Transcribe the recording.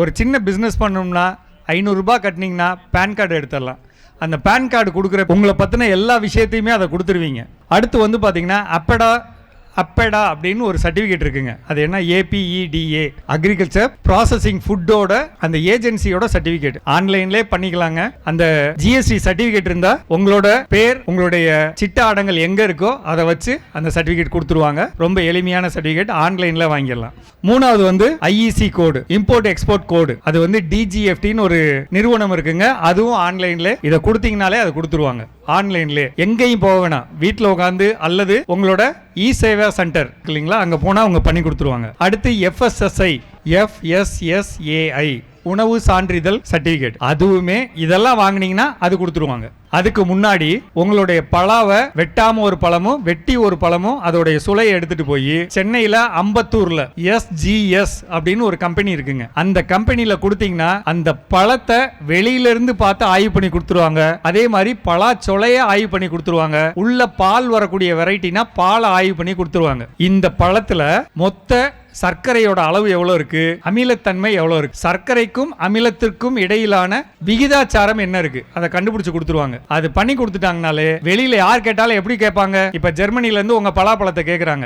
ஒரு சின்ன பிஸ்னஸ் பண்ணோம்னா ஐநூறுரூபா கட்டினீங்கன்னா பேன் கார்டு எடுத்துடலாம். அந்த பேன் கார்டு கொடுக்குற உங்களை பற்றின எல்லா விஷயத்தையுமே அதை கொடுத்துருவீங்க. அடுத்து வந்து பார்த்தீங்கன்னா அப்படா அப்பேடா அப்படின்னு ஒரு சர்டிஃபிகேட் இருக்குங்க. அது என்ன? ஏபிஇடிஏ அக்ரிகல்ச்சர் ப்ராசஸிங் ஃபுட்டோட அந்த ஏஜென்சியோட சர்டிஃபிகேட் ஆன்லைன்லேயே பண்ணிக்கலாங்க. அந்த ஜிஎஸ்டி சர்டிஃபிகேட் இருந்தா உங்களோட பேர் உங்களுடைய சிட்ட அடங்கல் எங்க இருக்கோ அதை வச்சு அந்த சர்டிஃபிகேட் கொடுத்துருவாங்க. ரொம்ப எளிமையான சர்டிஃபிகேட் ஆன்லைன்ல வாங்கிடலாம். மூணாவது வந்து IEC code import export code அது வந்து டிஜிஎஃப்டின்னு ஒரு நிறுவனம் இருக்குங்க. அதுவும் ஆன்லைன்ல இதை கொடுத்தீங்கனாலே அதை கொடுத்துருவாங்க. ஆன்லைன்ல எங்கேயும் போக வேணாம். வீட்டில் உட்காந்து அல்லது உங்களோட இ சேவா சென்டர் இல்லைங்களா? அங்கே போனால் அவங்க பண்ணி கொடுத்துருவாங்க. அடுத்து எஃப்எஸ்எஸ்ஐ எஃப்எஸ்எஸ்ஏஐ உணவு சான்றிதழ் சர்டிஃபிகேட் அதுவுமே இதெல்லாம் வாங்கினீங்கன்னா அது கொடுத்துருவாங்க. அதுக்கு முன்னாடி உங்களுடைய பலாவை வெட்டாம ஒரு பழமும் வெட்டி ஒரு பழமும் அதோடைய சுளையை எடுத்துட்டு போய் சென்னையில அம்பத்தூர்ல எஸ்ஜிஎஸ் அப்படின்னு ஒரு கம்பெனி இருக்குங்க. அந்த கம்பெனியில கொடுத்தீங்கன்னா அந்த பழத்தை வெளியில இருந்து பார்த்து ஆய்வு பண்ணி கொடுத்துருவாங்க. அதே மாதிரி பலா சொலைய ஆய்வு பண்ணி கொடுத்துருவாங்க. உள்ள பால் வரக்கூடிய வெரைட்டினா பாலை ஆய்வு பண்ணி கொடுத்துருவாங்க. இந்த பழத்துல மொத்த சர்க்கரையோட அளவு எவ்வளோ இருக்கு? அமிலத்தன்மை எவ்வளோ இருக்கு? சர்க்கரைக்கும் அமிலத்திற்கும் இடையிலான விகிதாச்சாரம் என்ன இருக்கு? அதை கண்டுபிடிச்சு கொடுத்துருவாங்க. அது பண்ணி கொடுத்துட்டாங்கனாலே வெளியில யார் கேட்டாலும் எப்படி கேட்பாங்க? இப்ப ஜெர்மனில இருந்து உங்க பலாப்பழத்தை கேட்குறாங்க